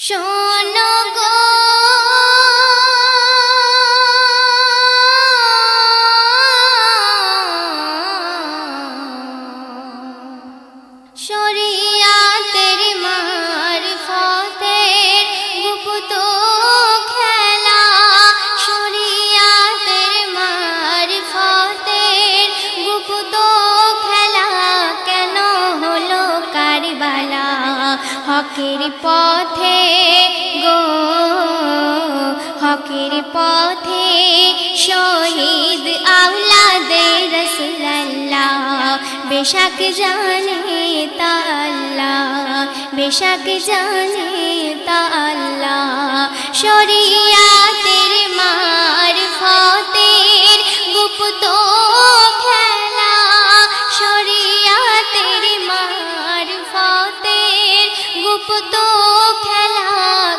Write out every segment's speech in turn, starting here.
শোনো গো হকের পথে গো, হকের পথে শহীদ আউলাদে রসুল্লাহ বেশাক জানে তা আল্লাহ, বেশাক জানে তা আল্লাহ, শরিয়াতের মার ফতের গুপ্ত খেলা শরিয়াতের গুপ্ত খেলা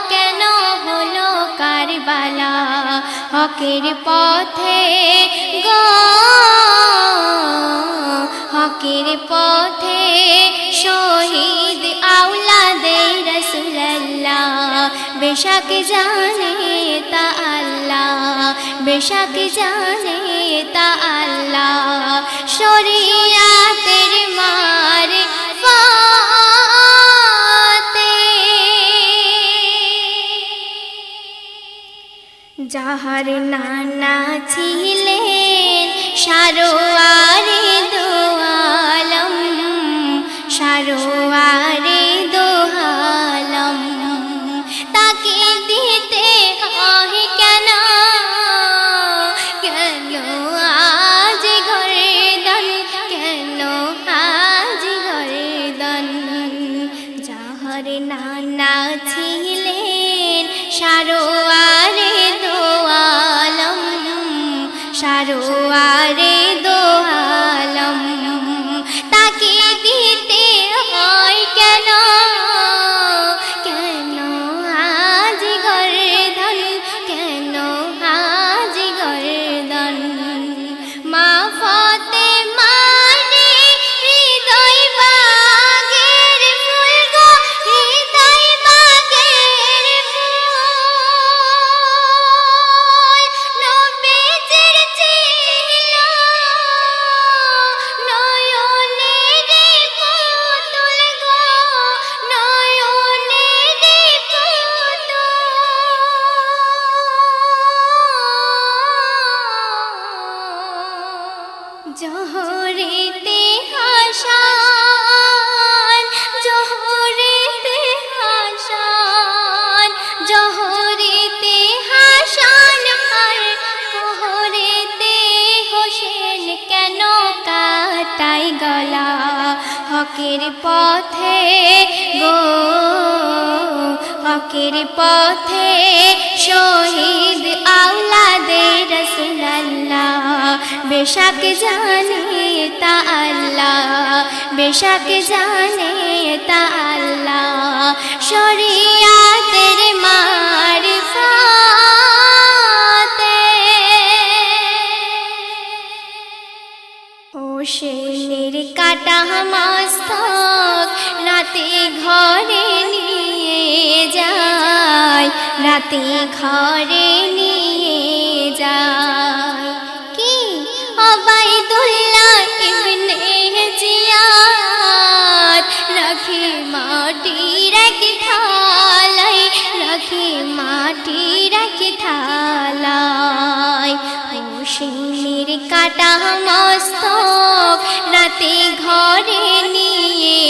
কেন হলো কারবালা? হকের পথে গো, হকের পথে শহীদ আউলাদে রসুল্লাহ বেশাক জানে তা আল্লাহ, বেশাক জানে তা আল্লাহ। শরিয়াতের যাহার নানা ছিলেন, সারোয়ারে দোয়ালম সারোয়ারে দোহালম। তাকে দিতে হয় কেন? কেন আজ ঘরে দন? কেন আজ গর্দন যাহার নানা ছিলেন, সারোয়ারে গলা হকের পথে গো, হকের পথে শহীদ আউলাদে রসুল্লাহ বেশাক জানে তা আল্লাহ, বেশাক জানে তা আল্লাহ। শরিয়াতের মার হোসেনের কাটা মস্তক রাতে ঘরে নিয়ে যায় রাতে ঘরে নিয়ে যায়। কি? অবাইদুল্লাহ ইবনে জিয়াদ রাখি মাটির এক থালায় রাখি মাটির এক থালায়? হোসেনের কাটা মস্তক রাতে ঘরে নিয়ে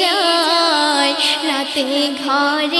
যায় রাতে ঘরে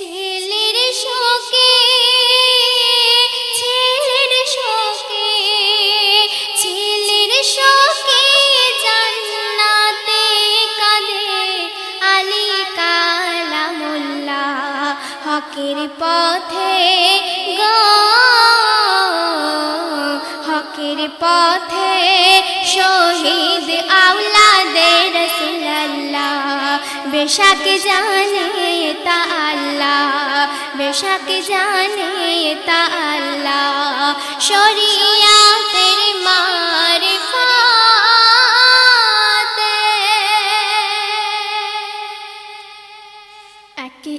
ছেলের শোকে ছেলের শোকে ছেলের শোকে জান্নাতে কাঁদে আলী কালামুল্লা হকের পথে গ, হকের পথে শহীদ আউলাদের বেশাক জানে তা আল্লাহ বেশাক জানে তা আল্লাহ। শরিয়াতের মার একে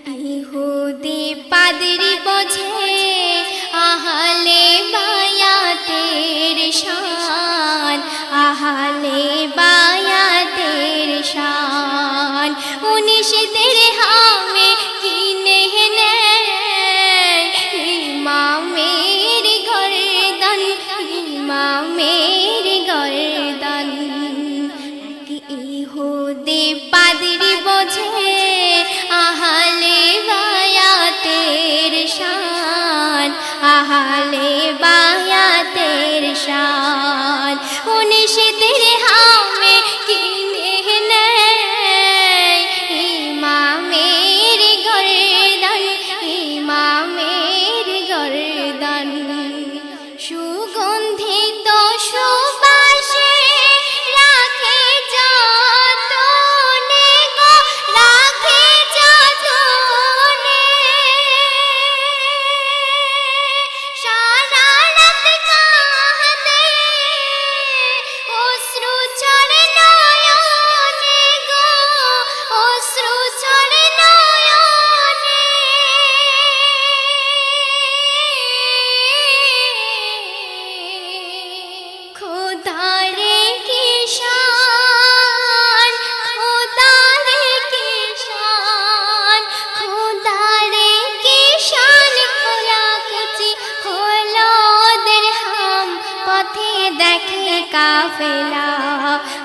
দেখে কাফেলা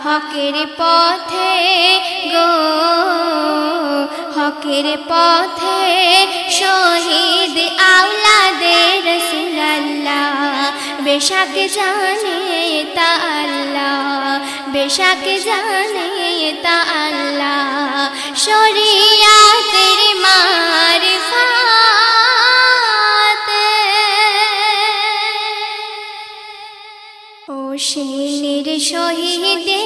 হকের পথে গো, হকের পথে শহীদ আওলাদের রসুল্লাহ বেশাক জানে তা আল্লাহ, বেশাক জানে তা আল্লাহ, শরীর শহীদে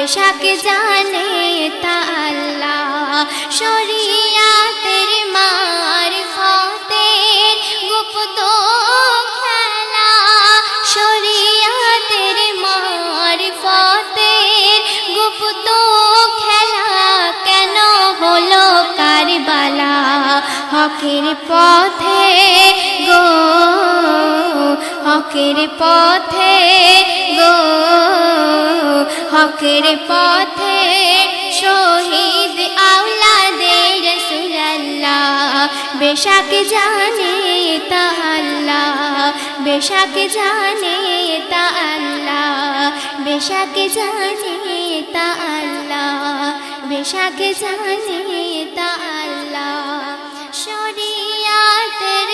বেশাক জানে তা আল্লাহ। শরিয়াতের মার ফতের গুপ্ত খেলা। শরিয়াতের মার ফতের গুপ্ত খেলা কেন হলো কারবালা? হকের পথে গো, হকের পথে গো। হকের পথে শহীদ আওলাদের রসুলাল্লাহ বেশাক জানে তাল্লাহ বেশাক জানে তাল্লাহ বেশাক জানে তাল্লাহ বেশাক জানে তাল্লাহ শরিয়াতের